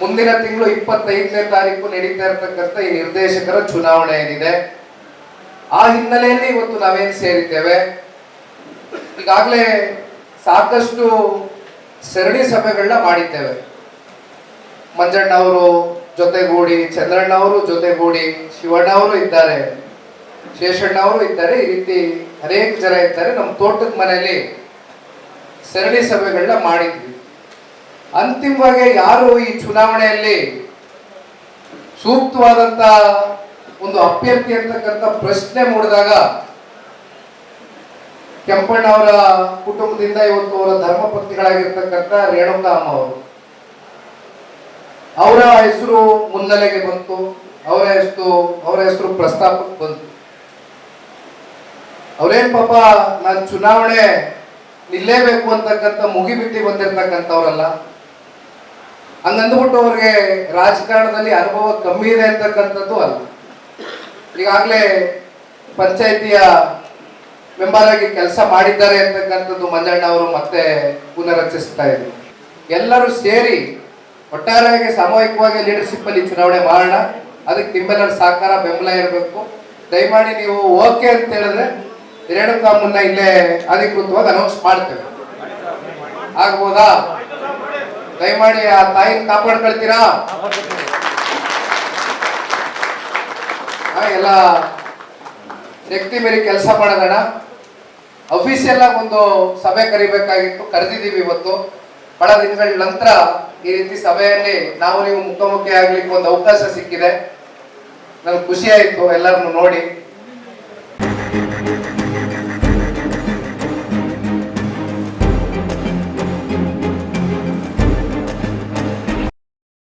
ಮುಂದಿನ ತಿಂಗಳು ಇಪ್ಪತ್ತೈದನೇ ತಾರೀಕು ನಡೀತಾ ಇರತಕ್ಕಂಥ ಈ ನಿರ್ದೇಶಕರ ಚುನಾವಣೆ ಏನಿದೆ? ಆ ಹಿನ್ನೆಲೆಯಲ್ಲಿ ಇವತ್ತು ನಾವೇನ್ ಸೇರಿದ್ದೇವೆ? ಈಗಾಗಲೇ ಸಾಕಷ್ಟು ಸರಣಿ ಸಭೆಗಳನ್ನ ಮಾಡಿದ್ದೇವೆ. ಮಂಜಣ್ಣ ಅವರು ಜೊತೆಗೂಡಿ, ಚಂದ್ರಣ್ಣ ಅವರು ಜೊತೆಗೂಡಿ, ಶಿವಣ್ಣ ಅವರು ಇದ್ದಾರೆ, ಶೇಷಣ್ಣ ಅವರು ಇದ್ದಾರೆ. ಈ ರೀತಿ ಅನೇಕ ಜನ ಇದ್ದಾರೆ. ನಮ್ಮ ತೋಟದ ಮನೆಯಲ್ಲಿ ಸರಣಿ ಸಭೆಗಳನ್ನ ಮಾಡಿದ್ವಿ. ಅಂತಿಮವಾಗಿ ಯಾರು ಈ ಚುನಾವಣೆಯಲ್ಲಿ ಸೂಕ್ತವಾದಂತ ಒಂದು ಅಭ್ಯರ್ಥಿ ಅಂತಕ್ಕಂಥ ಪ್ರಶ್ನೆ ಮೂಡಿದಾಗ ಕೆಂಪಣ್ಣ ಅವರ ಕುಟುಂಬದಿಂದ ಇವತ್ತು ಅವರ ಧರ್ಮಪತ್ನಿಗಳಾಗಿರ್ತಕ್ಕಂಥ ರೇಣುಕಾ ಅಮ್ಮ ಅವರು, ಅವರ ಹೆಸರು ಮುನ್ನೆಲೆಗೆ ಬಂತು, ಅವರ ಹೆಸರು ಅವರ ಹೆಸರು ಪ್ರಸ್ತಾಪಕ್ಕೆ ಬಂತು. ಅವರೇನ್ ಪಾಪ, ನಾನು ಚುನಾವಣೆ ನಿಲ್ಲೇಬೇಕು ಅಂತಕ್ಕಂಥ ಮುಗಿಬಿಟ್ಟಿ ಬಂದಿರ್ತಕ್ಕಂಥವ್ರಲ್ಲ ಹಂಗಂದ್ಬಿಟ್ಟು ಅವ್ರಿಗೆ ರಾಜಕಾರಣದಲ್ಲಿ ಅನುಭವ ಕಮ್ಮಿ ಇದೆ ಅಂತಕ್ಕಂಥದ್ದು ಅಲ್ಲ. ಈಗಾಗಲೇ ಪಂಚಾಯಿತಿಯ ಮೆಂಬರ್ ಆಗಿ ಕೆಲಸ ಮಾಡಿದ್ದಾರೆ ಅಂತಕ್ಕಂಥದ್ದು ಮಂಜಣ್ಣ ಅವರು ಮತ್ತೆ ಪುನರಚಿಸ್ತಾ ಇದ್ರು. ಎಲ್ಲರೂ ಸೇರಿ ಒಟ್ಟಾರೆಯಾಗಿ ಸಾಮೂಹಿಕವಾಗಿ ಲೀಡರ್ಶಿಪ್ ಅಲ್ಲಿ ಚುನಾವಣೆ ಮಾಡೋಣ, ಅದಕ್ಕೆ ನಿಮ್ಮೆಲ್ಲರ ಸಹಕಾರ, ಬೆಂಬಲ ಇರಬೇಕು. ದಯಮಾಡಿ ನೀವು ಓಕೆ ಅಂತ ಹೇಳಿದ್ರೆ ರೇಣುಕಾ ಮುನ್ನ ಇಲ್ಲೇ ಅಧಿಕೃತವಾಗಿ ಅನೌನ್ಸ್ ಮಾಡ್ತೇವೆ. ಆಗ್ಬೋದಾ? ದಯಮಾಡಿ ಆ ತಾಯಿ ಕಾಪಾಡ್ಕೊಳ್ತೀರಾ? ಎಲ್ಲ ವ್ಯಕ್ತಿ ಮೇಲೆ ಕೆಲಸ ಮಾಡೋಣ ಅಫಿಷಿಯಲ್ ಆಗಿ ಒಂದು ಸಭೆ ಕರಿಬೇಕಾಗಿತ್ತು ಕರೆದಿದ್ದೀವಿ ಇವತ್ತು. ಬಹಳ ದಿನಗಳ ನಂತರ ಈ ರೀತಿ ಸಭೆಯಲ್ಲಿ ನಾವು ನೀವು ಮುಖಾಮುಖಿ ಆಗ್ಲಿಕ್ಕೆ ಒಂದು ಅವಕಾಶ ಸಿಕ್ಕಿದೆ. ನನಗೆ ಖುಷಿ ಆಯ್ತು ಎಲ್ಲರನ್ನು ನೋಡಿ.